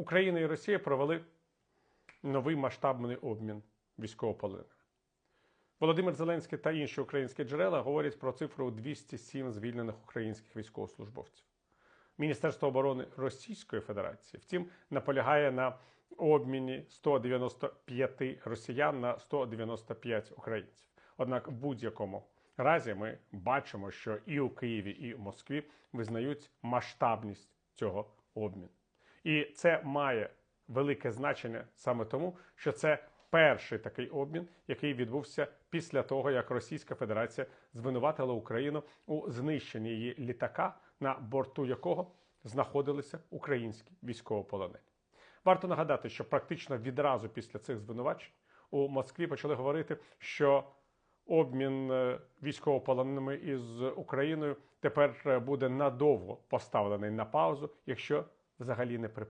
Україна і Росія провели новий масштабний обмін військовополоненими. Володимир Зеленський та інші українські джерела говорять про цифру 207 звільнених українських військовослужбовців. Міністерство оборони Російської Федерації, втім, наполягає на обміні 195 росіян на 195 українців. Однак, в будь-якому разі ми бачимо, що і у Києві, і в Москві визнають масштабність цього обміну. І це має велике значення саме тому, що це перший такий обмін, який відбувся після того, як Російська Федерація звинуватила Україну у знищенні її літака, на борту якого знаходилися українські військовополонені. Варто нагадати, що практично відразу після цих звинувачень у Москві почали говорити, що обмін е, військовополоненими із Україною тепер е, буде надовго поставлений на паузу, якщо взагалі не припиниться.